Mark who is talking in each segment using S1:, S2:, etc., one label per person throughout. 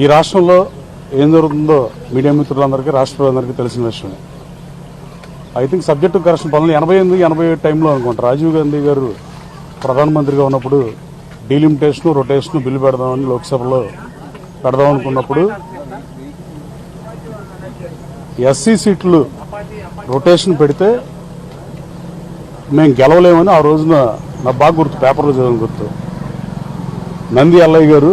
S1: ఈ రాష్ట్రంలో ఏం జరుగుతుందో మీడియా మిత్రులందరికీ రాష్ట్ర ప్రజలందరికీ తెలిసిన విషయమే. ఐ థింక్ సబ్జెక్టు కరెక్షన్ పనులు ఎనభై ఎనిమిది ఎనభై ఏడు టైంలో అనుకుంటా. రాజీవ్ గాంధీ గారు ప్రధానమంత్రిగా ఉన్నప్పుడు డీలిమిటేషన్ రొటేషన్ బిల్లు పెడదామని లోక్సభలో పెడదాం అనుకున్నప్పుడు ఎస్సీ సీట్లు రొటేషన్ పెడితే మేము గెలవలేమని ఆ రోజున నా బాగా గుర్తు పేపర్లో చదివిన గుర్తు. నంది అల్లయ్య గారు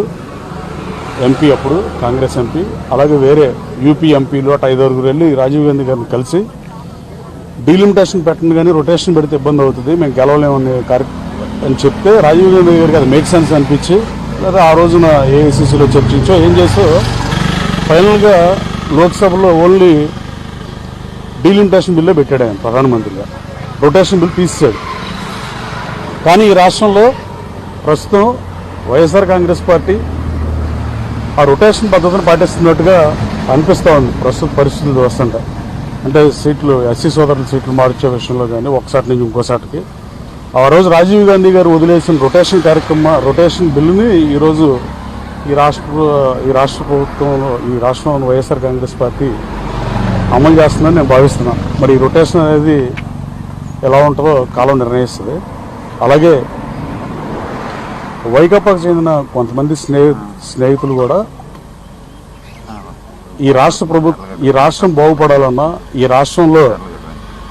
S1: ఎంపీ అప్పుడు కాంగ్రెస్ ఎంపీ అలాగే వేరే యూపీ ఎంపీలు అటు ఐదుగురు వెళ్ళి రాజీవ్ గాంధీ గారిని కలిసి డీలిమిటేషన్ పెట్టండి కానీ రొటేషన్ పెడితే ఇబ్బంది అవుతుంది మేము గెలవలేమని కార్య అని చెప్తే రాజీవ్ గాంధీ గారికి అది మేక్ సెన్స్ అనిపించి లేదా ఆ రోజున ఏఐసిసిలో చర్చించో ఏం చేసో ఫైనల్గా లోక్సభలో ఓన్లీ డీలిమిటేషన్ బిల్లే పెట్టాడు ఆయన ప్రధానమంత్రిగా. రొటేషన్ బిల్ తీసాడు కానీ ఈ రాష్ట్రంలో ప్రస్తుతం వైఎస్ఆర్ కాంగ్రెస్ పార్టీ ఆ రొటేషన్ పద్ధతిని పాటిస్తున్నట్టుగా అనిపిస్తూ ఉంది ప్రస్తుత పరిస్థితులు వస్తుంటే అంటే సీట్లు ఎస్సీ సోదరుల సీట్లు మార్చే విషయంలో కానీ ఒకసారి నుంచి ఇంకోసాటికి ఆ రోజు రాజీవ్ గాంధీ గారు వదిలేసిన రొటేషన్ కార్యక్రమ రొటేషన్ బిల్లుని ఈరోజు ఈ రాష్ట్ర ఈ రాష్ట్ర ప్రభుత్వంలో ఈ రాష్ట్రంలో వైఎస్ఆర్ కాంగ్రెస్ పార్టీ అమలు చేస్తుందని నేను భావిస్తున్నాను మరి ఈ రొటేషన్ అనేది ఎలా ఉంటుందో కాలం నిర్ణయిస్తుంది. అలాగే వైకాపాకు చెందిన కొంతమంది స్నేహి స్నేహితులు కూడా ఈ రాష్ట్ర ప్రభు ఈ రాష్ట్రం బాగుపడాలన్నా ఈ రాష్ట్రంలో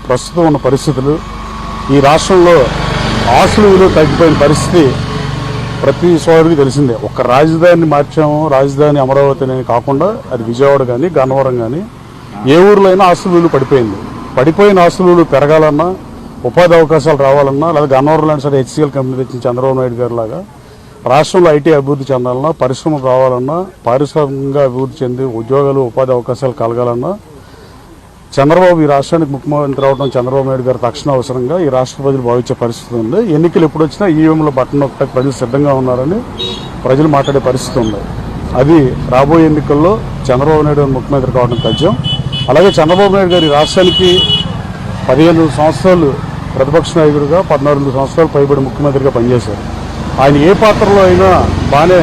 S1: ప్రస్తుతం ఉన్న పరిస్థితులు ఈ రాష్ట్రంలో ఆస్తుల విలువ తగ్గిపోయిన పరిస్థితి ప్రతి సోదరుడికి తెలిసిందే. ఒక రాజధానిని మార్చాము రాజధాని అమరావతి అనేది కాకుండా అది విజయవాడ కానీ గన్నవరం కానీ ఏ ఊర్లో అయినా ఆస్తుల విలువ పడిపోయింది. పడిపోయిన ఆస్తుల విలువ పెరగాలన్నా ఉపాధి అవకాశాలు రావాలన్నా లేదా గన్నవరం లాంటి సరే హెచ్సిఎల్ కంపెనీ తెచ్చిన చంద్రబాబు నాయుడు గారు లాగా రాష్ట్రంలో ఐటీ అభివృద్ధి చెందాలన్నా పరిశ్రమలు రావాలన్నా పారిశ్రామికంగా అభివృద్ధి చెంది ఉద్యోగాలు ఉపాధి అవకాశాలు కలగాలన్నా చంద్రబాబు ఈ రాష్ట్రానికి ముఖ్యమంత్రి అవడం చంద్రబాబు నాయుడు గారి తక్షణ అవసరంగా ఈ రాష్ట్ర ప్రజలు భావించే పరిస్థితి ఉంది. ఎన్నికలు ఎప్పుడు వచ్చినా ఈవీఎంలో బట్టన్ నొక్కడానికి ప్రజలు సిద్ధంగా ఉన్నారని ప్రజలు మాట్లాడే పరిస్థితి ఉంది. అది రాబోయే ఎన్నికల్లో చంద్రబాబు నాయుడు ముఖ్యమంత్రి కావడం తథ్యం. అలాగే చంద్రబాబు నాయుడు గారి రాష్ట్రానికి పదిహేను సంవత్సరాలు ప్రతిపక్ష నాయకుడిగా పద్నాలుగు సంవత్సరాలు పైబడి ముఖ్యమంత్రిగా పనిచేశారు. ఆయన ఏ పాత్రలో అయినా బాగానే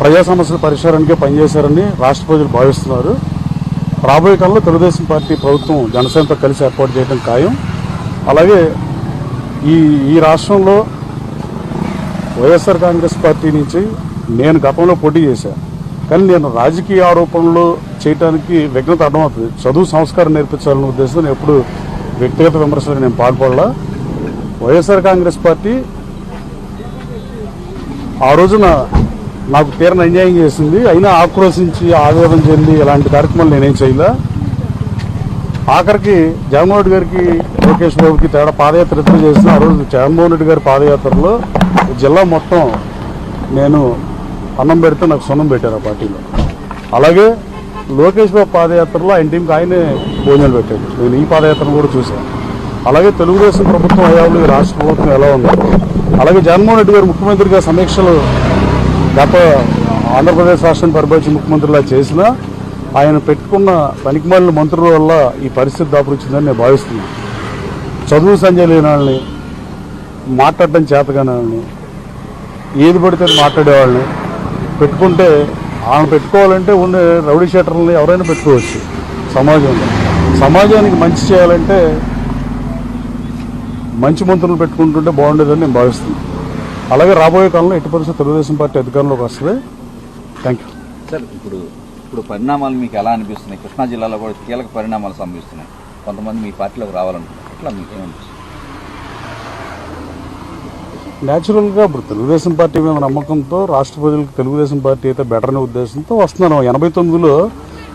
S1: ప్రజా సమస్యల పరిష్కారానికే పనిచేశారని రాష్ట్ర ప్రజలు భావిస్తున్నారు. రాబోయే కాలంలో తెలుగుదేశం పార్టీ ప్రభుత్వం జనసేనతో కలిసి ఏర్పాటు చేయడం ఖాయం. అలాగే ఈ ఈ రాష్ట్రంలో వైఎస్ఆర్ కాంగ్రెస్ పార్టీ నుంచి నేను గతంలో పోటీ చేశాను కానీ నేను రాజకీయ ఆరోపణలు చేయడానికి విఘ్నత అర్థమవుతుంది. చదువు సంస్కారం నేర్పించాలనే ఉద్దేశంతో నేను ఎప్పుడు వ్యక్తిగత విమర్శలకు నేను పాల్పడలా. వైఎస్ఆర్ కాంగ్రెస్ పార్టీ ఆ రోజున నాకు తీరని అన్యాయం చేసింది. అయినా ఆక్రోశించి ఆవేదన చెంది ఇలాంటి కార్యక్రమాలు నేనేం చేయలే. ఆఖరికి జగన్మోహన్ రెడ్డి గారికి లోకేష్ బాబుకి తేడా పాదయాత్ర ఎత్తున చేసిన ఆ రోజు జగన్మోహన్ రెడ్డి గారి పాదయాత్రలో జిల్లా మొత్తం నేను అన్నం పెడితే నాకు సొన్నం పెట్టారు ఆ పార్టీలో. అలాగే లోకేష్ బాబు పాదయాత్రలో ఆయన టీంకి ఆయనే భోజనాలు పెట్టాడు నేను ఈ పాదయాత్రను కూడా చూశాను. అలాగే తెలుగుదేశం ప్రభుత్వం హయాంలో ఈ రాష్ట్ర ప్రభుత్వం ఎలా ఉంది? అలాగే జగన్మోహన్ రెడ్డి గారు ముఖ్యమంత్రిగా సమీక్షలు గత ఆంధ్రప్రదేశ్ రాష్ట్రాన్ని పరిపాలించిన ముఖ్యమంత్రిలా చేసినా ఆయన పెట్టుకున్న పనికిమాలిన మంత్రుల వల్ల ఈ పరిస్థితి దాపురించిందని నేను భావిస్తున్నాను. చదువు సంజయ్ లేని మాట్లాడడం చేతగాని ఏది పడితే మాట్లాడేవాళ్ళని పెట్టుకుంటే ఆమె పెట్టుకోవాలంటే ఉండే రౌడీ షీటర్లని ఎవరైనా పెట్టుకోవచ్చు సమాజంలో. సమాజానికి మంచి చేయాలంటే మంచి మంత్రులు పెట్టుకుంటుంటే బాగుండేదని నేను భావిస్తున్నాను. అలాగే రాబోయే కాలంలో ఎట్టి పరిస్థితి తెలుగుదేశం పార్టీ అధికారంలోకి వస్తుంది. థ్యాంక్ యూ
S2: సార్ ఇప్పుడు ఇప్పుడు పరిణామాలు మీకు ఎలా అనిపిస్తున్నాయి? కృష్ణా జిల్లాలో కూడా కీలక పరిణామాలు సంభవిస్తున్నాయి. కొంతమంది మీ పార్టీలోకి రావాలనుకుంటున్నారు. ఇట్లా మీకు ఏమనిపిస్తుంది?
S1: న్యాచురల్గా ఇప్పుడు తెలుగుదేశం పార్టీ మీద నమ్మకంతో రాష్ట్ర ప్రజలకు తెలుగుదేశం పార్టీ అయితే బెటర్ అనే ఉద్దేశంతో వస్తున్నాను. ఎనభై తొమ్మిదిలో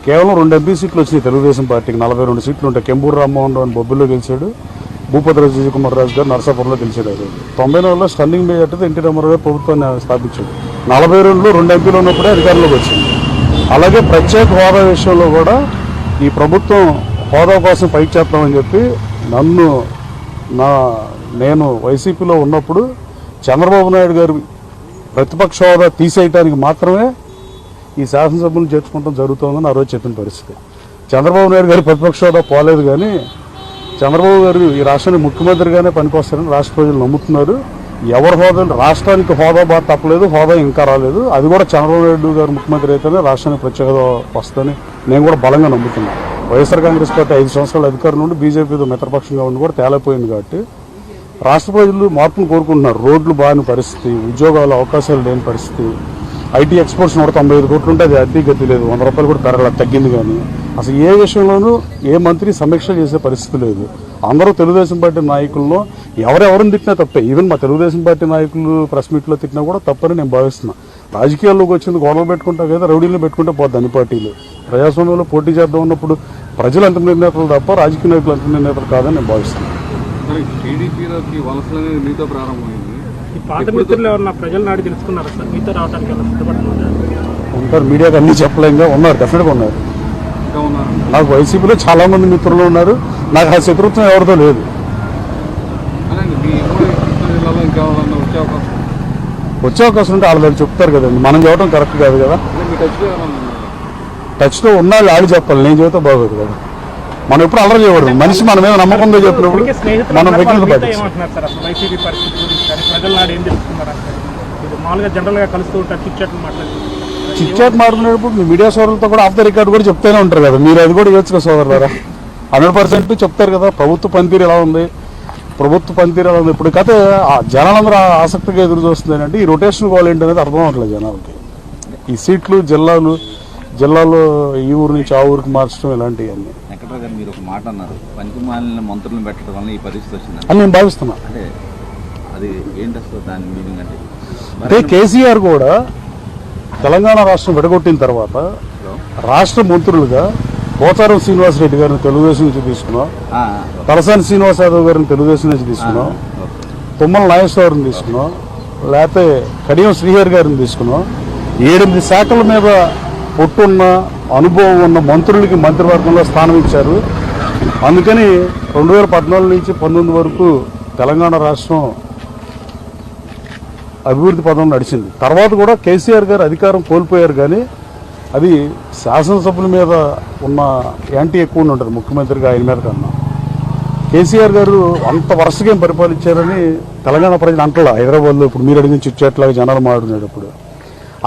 S1: కేవలం రెండు ఎంపీ సీట్లు వచ్చినాయి తెలుగుదేశం పార్టీకి. నలభై రెండు సీట్లు ఉంటాయి కెంబూరు రామ్మోహన్ రావు బొబ్బిలో గెలిచాడు. భూపతిరాజు విజయ్ కుమార్ రాజు గారు నరసాపురంలో గెలిచాడు తొంభై నాలుగులో స్టన్నింగ్ మేజార్టీతో ఎన్టీ రామారావు గారు ప్రభుత్వాన్ని స్థాపించాడు నలభై రెండులో రెండు ఎంపీలు ఉన్నప్పుడే అధికారంలోకి వచ్చింది. అలాగే ప్రత్యేక హోదా విషయంలో కూడా ఈ ప్రభుత్వం హోదా కోసం పైకి చేస్తామని చెప్పి నన్ను నా నేను వైసీపీలో ఉన్నప్పుడు చంద్రబాబు నాయుడు గారు ప్రతిపక్ష హోదా తీసేయటానికి మాత్రమే ఈ శాసనసభను చేర్చుకుంటాం జరుగుతోందని ఆ రోజు చెప్పిన పరిస్థితి. చంద్రబాబు నాయుడు గారు ప్రతిపక్ష హోదా పోలేదు కానీ చంద్రబాబు గారు ఈ రాష్ట్రానికి ముఖ్యమంత్రిగానే పనికొస్తారని రాష్ట్ర ప్రజలు నమ్ముతున్నారు. ఎవరి హోదా రాష్ట్రానికి హోదా బాగా తప్పలేదు హోదా ఇంకా రాలేదు. అది కూడా చంద్రబాబు నాయుడు గారు ముఖ్యమంత్రి అయితేనే రాష్ట్రానికి ప్రత్యేక వస్తుందని నేను కూడా బలంగా నమ్ముతున్నాను వైఎస్ఆర్ కాంగ్రెస్ పార్టీ ఐదు సంవత్సరాల అధికారం నుండి బీజేపీతో మిత్రపక్షంగా ఉండి కూడా తేలిపోయింది కాబట్టి రాష్ట్ర ప్రజలు మార్పును కోరుకుంటున్నారు. రోడ్లు బాగాని పరిస్థితి ఉద్యోగాలు అవకాశాలు లేని పరిస్థితి. ఐటీ ఎక్స్పోర్ట్స్ నూట తొంభై ఐదు కోట్లు ఉంటే అది అద్దీ గతి లేదు. వంద రూపాయలు కూడా పెరగల తగ్గింది కానీ. అసలు ఏ విషయంలోనూ ఏ మంత్రి సమీక్ష చేసే పరిస్థితి లేదు. అందరూ తెలుగుదేశం పార్టీ నాయకులను ఎవరెవరిని తిట్టినా తప్పే. ఈవెన్ మా తెలుగుదేశం పార్టీ నాయకులు ప్రెస్ మీట్లో తిట్టినా కూడా తప్పని నేను భావిస్తున్నా. రాజకీయాల్లోకి వచ్చింది గొడవ పెట్టుకుంటా కదా రౌడీలు పెట్టుకుంటే పోద్ది అన్ని పార్టీలు. ప్రజాస్వామ్యంలో పోటీ చేద్దాం ఉన్నప్పుడు ప్రజలు అంత నిర్ణేతలు తప్ప రాజకీయ నాయకులు అంత నిర్ణేతలు కాదని నేను భావిస్తున్నాను
S3: మరి టీడీపీలోకి వలసలు అనేది మీతో ప్రారంభమైంది.
S4: ఈ పాత మిత్రులు ఎవరన్నా ప్రజలు నాడి తెలుసుకున్నారా సార్? మీతో రావడానికి ఏమైనా సిద్ధపడుతున్నారు
S1: ఉంటారు. మీడియాకి అన్ని చెప్పలేంగా ఉన్నారు. డెఫినెట్గా ఉన్నారు. నాకు వైసీపీలో చాలా మంది మిత్రులు ఉన్నారు. నాకు ఆ శత్రుత్వం ఎవరితో లేదు.
S3: వచ్చే అవకాశం
S1: వచ్చే అవకాశం ఉంటే వాళ్ళ దగ్గర చెప్తారు కదండి. మనం చెప్పడం కరెక్ట్ కాదు కదా?
S3: టచ్లో
S1: ఉన్న వాళ్ళు ఆడి చెప్పాలి. నేను చెబితే బాగోదు కదా. మనం ఎప్పుడు అల్లరి చేయకూడదు. మనిషి మన మీద నమ్మకంగా చెప్పినప్పుడు మనం వ్యక్తులు
S4: ఇది మామూలుగా జనరల్గా కలుస్తూ ఉంటారు చిట్
S1: చిట్చాట్ మాట్లాడినప్పుడు మీ మీడియా సోదరులతో కూడా ఆఫ్ ద రికార్డ్ కూడా చెప్తూనే ఉంటారు కదా. మీరు అది కూడా ఇవ్వచ్చు కదా సోదరులారా? హండ్రెడ్ పర్సెంట్ చెప్తారు కదా ప్రభుత్వ పనితీరు ఎలా ఉంది? ప్రభుత్వ పనితీరు ఎలా ఉంది? ఇప్పుడు కథ ఆ జనాలందరూ ఆసక్తిగా ఎదురు చూస్తుంది ఏంటంటే ఈ రొటేషన్ గోల్ ఏంటి అనేది అర్థం అవ్వట్లేదు జనాలకి. ఈ సీట్లు జిల్లాలు జిల్లాలో ఈ ఊరు నుంచి ఆ ఊరికి మార్చడం ఇలాంటివన్నీ.
S2: వెంకట్రావు గారు మీరు ఒక మాట అన్నారు. పనికి మాలిన మంత్రులను పెట్టడం వల్ల ఈ పరిస్థితి వచ్చిందని
S1: అని నేను భావిస్తున్నా.
S2: అంటే అది ఏంటి అసలు దాని మీనింగ్ అంటే?
S1: అంటే కేసీఆర్ కూడా తెలంగాణ రాష్ట్రం విడగొట్టిన తర్వాత రాష్ట్ర మంత్రులుగా పోచారం శ్రీనివాసరెడ్డి గారిని తెలుగుదేశం నుంచి తీసుకున్నాం. తలసాని శ్రీనివాస్ యాదవ్ గారిని తెలుగుదేశం నుంచి తీసుకున్నాం. తుమ్మల నాగేశ్వరరావుని తీసుకున్నాం. లేకపోతే కడియం శ్రీహరి గారిని తీసుకున్నాం. ఏడెనిమిది శాఖల మీద పొట్టున్న అనుభవం ఉన్న మంత్రులకి మంత్రివర్గంలో స్థానం ఇచ్చారు. అందుకని రెండు వేల పద్నాలుగు నుంచి పంతొమ్మిది వరకు తెలంగాణ రాష్ట్రం అభివృద్ధి పదం నడిచింది. తర్వాత కూడా కేసీఆర్ గారు అధికారం కోల్పోయారు కానీ అది శాసనసభ్యుల మీద ఉన్న యాంటీ ఎక్కువ ఉంటుంది ముఖ్యమంత్రిగా ఆయన మీద కన్నా. కేసీఆర్ గారు అంత వరుసగా ఏం పరిపాలించారని తెలంగాణ ప్రజలు అంటలా. హైదరాబాద్లో ఇప్పుడు మీరు అడిగిన చిట్చేట్లాగా జనాలు మాట్లాడినప్పుడు.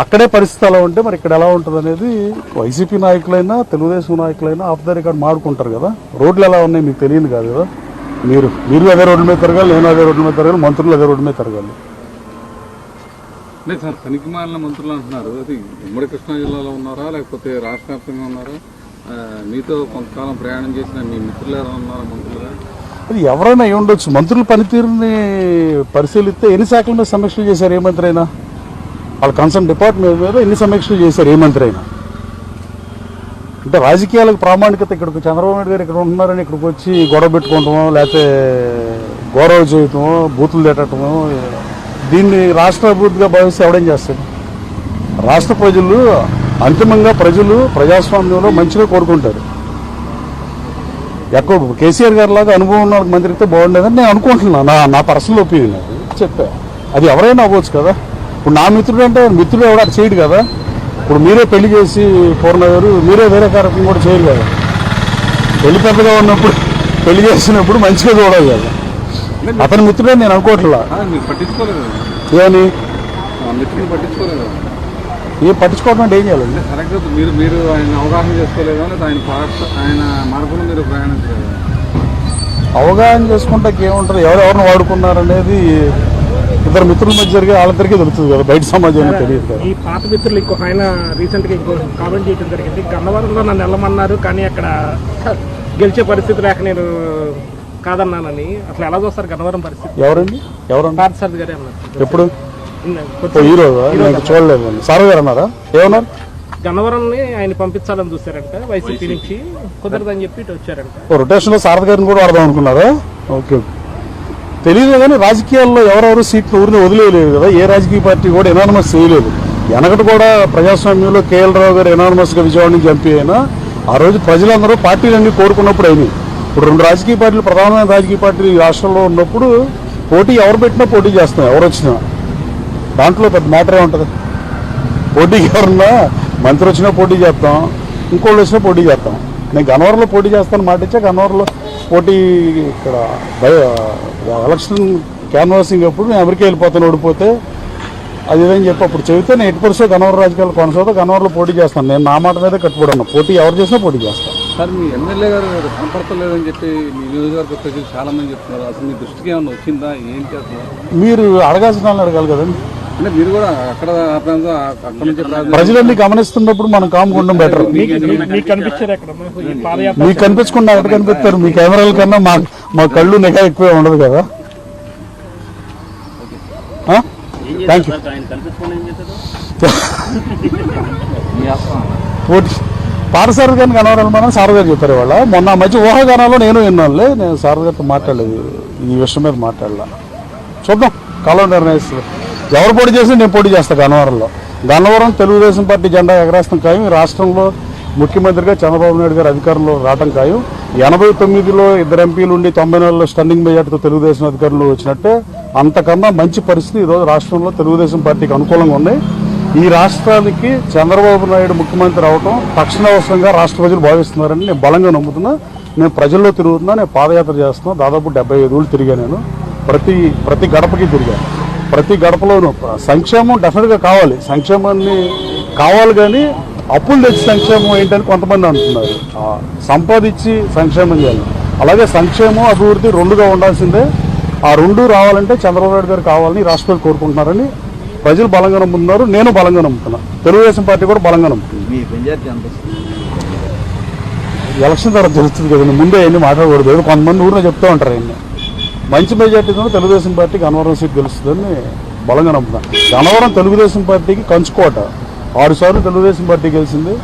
S1: అక్కడే పరిస్థితి ఎలా ఉంటే మరి ఇక్కడ ఎలా ఉంటుంది అనేది వైసీపీ నాయకులైనా తెలుగుదేశం నాయకులైనా ఆఫ్ ద రికార్డ్ మాడుకుంటారు కదా. రోడ్లు ఎలా ఉన్నాయి మీకు తెలియదు కాదు కదా. మీరు మీరు అదే రోడ్ల మీద తిరగాలి నేను అదే రోడ్ల మీద తిరగాలి మంత్రులు అదే రోడ్ల మీద తిరగాలి.
S3: లేదు సార్ పనికి మాలిన మంత్రులు అంటున్నారు. అది ఉమ్మడి కృష్ణా జిల్లాలో ఉన్నారా? లేకపోతే రాష్ట్ర వ్యాప్తంగా ఉన్నారా మీతో కొంతకాలం ప్రయాణం చేసిన మీ మిత్రులు ఎవరైనా ఉన్నారా మంత్రులుగా?
S1: అది ఎవరైనా ఉండొచ్చు. మంత్రుల పనితీరుని పరిశీలిస్తే ఎన్ని శాఖల మీద సమీక్షలు చేశారు ఏ మంత్రి అయినా? వాళ్ళ కన్సర్న్ డిపార్ట్మెంట్ మీద ఎన్ని సమీక్షలు చేశారు ఏ మంత్రి అయినా? అంటే రాజకీయాలకు ప్రామాణికత ఇక్కడికి చంద్రబాబు నాయుడు గారు ఇక్కడ ఉంటున్నారని ఇక్కడికి వచ్చి గొడవ పెట్టుకోవటము లేకపోతే గౌరవ చేయటము బూతులు తిట్టడము దీన్ని రాష్ట్ర అభివృద్ధిగా భావిస్తే ఎవడేం చేస్తాడు? రాష్ట్ర ప్రజలు అంతిమంగా ప్రజలు ప్రజాస్వామ్యంలో మంచిగా కోరుకుంటారు. ఎక్కువ కేసీఆర్ గారి లాగా అనుభవం ఉన్న మంత్రితో బాగుండేదని నేను అనుకుంటున్నాను నా నా పర్సనల్ ఒపీనియన్ చెప్పా. అది ఎవరైనా అవ్వచ్చు కదా. ఇప్పుడు నా మిత్రుడు అంటే మిత్రుడు ఎవడ చేయడు కదా. ఇప్పుడు మీరే పెళ్ళి చేసి పూర్ణ గారు మీరే వేరే కార్యక్రమం కూడా చేయరు కదా. పెళ్ళి పెద్దగా ఉన్నప్పుడు పెళ్ళి చేసినప్పుడు మంచిగా చూడాలి కదా అతని మిత్రుడే నేను అనుకోవట్లా.
S3: పట్టించుకోలేదు
S1: ఏమని?
S3: పట్టించుకోలేదు
S1: ఏం పట్టించుకోవడం అంటే ఏం చేయాలండి
S3: కరెక్ట్గా మీరు మీరు ఆయన అవగాహన చేసుకోలేదా లేదా ఆయన పాట ఆయన మార్గంలో మీరు ప్రయాణించలేదు
S1: అవగాహన చేసుకుంటే ఏముంటుంది? ఎవరెవరిని వాడుకున్నారనేది ఇద్దరు మిత్రుల మధ్య జరిగే వాళ్ళిద్దరికీ తెలుస్తుంది కదా బయట సమాజానికి తెలియదు కదా.
S4: ఈ పాత మిత్రులు ఇంకొక ఆయన రీసెంట్గా ఇంకో కామెంట్ చేయడం జరిగింది. గన్నవరంలో నన్ను వెళ్ళమన్నారు కానీ అక్కడ గెలిచే పరిస్థితి లేక నేను కాదన్నానని అసలు ఎలా చూస్తారు గన్నవరం పరిస్థితి?
S1: ఎవరండి? ఎవరన్నా
S4: పార్థసారథి గారే అన్నారు.
S1: ఎప్పుడు? ఈ రోజు? నేను చూడలేదు సార్ గారు అన్నారా? ఏమన్నారు?
S4: గన్నవరంని ఆయన పంపించాలని చూశారంట వైసీపీ నుంచి. కుదరదని చెప్పి ఇటు వచ్చారంట.
S1: ఓ రొటేషన్లో సారథి గారిని కూడా వాడదాం అనుకున్నారా? ఓకే. ఓకే తెలియదు కానీ రాజకీయాల్లో ఎవరెవరు సీట్లు ఊరిని వదిలేయలేదు కదా. ఏ రాజకీయ పార్టీ కూడా ఎనానమస్ చేయలేదు. వెనకటి కూడా ప్రజాస్వామ్యంలో కేఎల్ రావు గారు ఎనానమస్గా విజయవాడ నుంచి ఎంపీ అయినా ఆ రోజు ప్రజలందరూ పార్టీలన్నీ కోరుకున్నప్పుడు అయినాయి. ఇప్పుడు రెండు రాజకీయ పార్టీలు ప్రధానమైన రాజకీయ పార్టీలు ఈ రాష్ట్రంలో ఉన్నప్పుడు పోటీ ఎవరు పెట్టినా పోటీ చేస్తున్నాం ఎవరు వచ్చినా. దాంట్లో పెద్ద మ్యాటర్ ఉంటుంది. పోటీకి ఎవరన్నా మంత్రి వచ్చినా పోటీ చేస్తాం ఇంకోళ్ళు వచ్చినా పోటీ చేస్తాం. నేను గన్నవరంలో పోటీ చేస్తాను మాట ఇచ్చా గన్నవరంలో పోటీ ఇక్కడ ఎలక్షన్ క్యాన్వాసింగ్ అప్పుడు నేను అమెరికా వెళ్ళిపోతాను ఓడిపోతే. అది ఇదని చెప్పి అప్పుడు చెబితే నేను ఎట్టి పరిస్థితి గన్నవరం రాజకీయాలు కొనసాగుతా గన్నవరంలో పోటీ చేస్తాను. నేను నా మాట మీద కట్టుబడి పోటీ ఎవరు చేసినా పోటీ చేస్తాను.
S3: సార్ మీ ఎమ్మెల్యే గారు కనపడతలేదని చెప్పి మీ నియోజకవర్గ ప్రజలు చాలా మంది చెప్తున్నారు. అసలు మీ దృష్టికి ఏమైనా వచ్చిందా? ఏంటి అసలు?
S1: మీరు అడగాల్సిన వాళ్ళని అడగాలి కదండి.
S3: అంటే మీరు కూడా అక్కడ
S1: ప్రజలన్నీ గమనిస్తున్నప్పుడు మనం కాముకుండడం బెటర్
S4: మీకు
S1: కనిపించకుండా ఎక్కడ కనిపిస్తారు. మీ కెమెరాల కన్నా మా మా కళ్ళు నిఘా ఎక్కువే ఉండదు కదా. థ్యాంక్ యూ పోటీ పారసారథి గారిని కనవరాలి మనం గారు చెప్పారు వాళ్ళ మొన్న మధ్య ఊహాగానాల్లో నేను విన్నానులే. నేను సారథి గారితో మాట్లాడలేదు. ఈ విషయం మీద మాట్లాడలా. చూద్దాం. కాలం నిర్ణయిస్తుంది. ఎవరు పోటీ చేసినా నేను పోటీ చేస్తాను గన్నవరంలో. గన్నవరం తెలుగుదేశం పార్టీ జెండా ఎగరేస్తాం ఖాయం. రాష్ట్రంలో ముఖ్యమంత్రిగా చంద్రబాబు నాయుడు గారు అధికారంలో రావడం ఖాయం. ఎనభై తొమ్మిదిలో ఇద్దరు ఎంపీలు ఉండి తొంభై నెలలో స్టండింగ్ మెజార్టీతో తెలుగుదేశం అధికారులు వచ్చినట్టే అంతకన్నా మంచి పరిస్థితి ఈరోజు రాష్ట్రంలో తెలుగుదేశం పార్టీకి అనుకూలంగా ఉన్నాయి ఈ రాష్ట్రానికి చంద్రబాబు నాయుడు ముఖ్యమంత్రి అవటం తక్షణ అవసరంగా రాష్ట్ర ప్రజలు భావిస్తున్నారని నేను బలంగా నమ్ముతున్నా. నేను ప్రజల్లో తిరుగుతున్నా నేను పాదయాత్ర చేస్తున్నా. దాదాపు డెబ్బై ఐదు రోజులు తిరిగా నేను. ప్రతి ప్రతి గడపకి తిరిగాను ప్రతి గడపలోనూ సంక్షేమం డెఫినెట్గా కావాలి. సంక్షేమాన్ని కావాలి కానీ అప్పులు తెచ్చి సంక్షేమం ఏంటని కొంతమంది అంటున్నారు. సంపాదించి సంక్షేమం చేయాలి. అలాగే సంక్షేమం అభివృద్ధి రెండుగా ఉండాల్సిందే. ఆ రెండు రావాలంటే చంద్రబాబు నాయుడు గారు కావాలని రాష్ట్రాలు కోరుకుంటున్నారని ప్రజలు బలంగా నమ్ముతున్నారు నేను బలంగా నమ్ముతున్నా. తెలుగుదేశం పార్టీ కూడా బలంగా నమ్ముతుంది. ఎలక్షన్ తర్వాత తెలుస్తుంది కదండి ముందే ఎన్ని మాట్లాడకూడదు ఏదో కొంతమంది ఊరిలో చెప్తూ ఉంటారు ఎన్ని మంచి మెజార్టీతో తెలుగుదేశం పార్టీకి అనవరం సీట్ గెలుస్తుందని బలంగా నమ్ముతాను గన్నవరం తెలుగుదేశం పార్టీకి కంచుకోట ఆరు సార్లు తెలుగుదేశం పార్టీ గెలిచింది.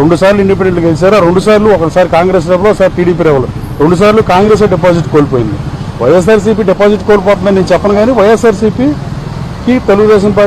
S1: రెండు సార్లు ఇండిపెండెంట్ గెలిచారు. ఆ రెండు సార్లు ఒకసారి కాంగ్రెస్ లెవెల్ ఒకసారి టీడీపీ లెవెల్ రెండు సార్లు కాంగ్రెస్ డిపాజిట్ కోల్పోయింది. వైఎస్ఆర్సీపీ డిపాజిట్ కోల్పోతుందని నేను చెప్పను కానీ వైఎస్ఆర్సీపీకి తెలుగుదేశం పార్టీ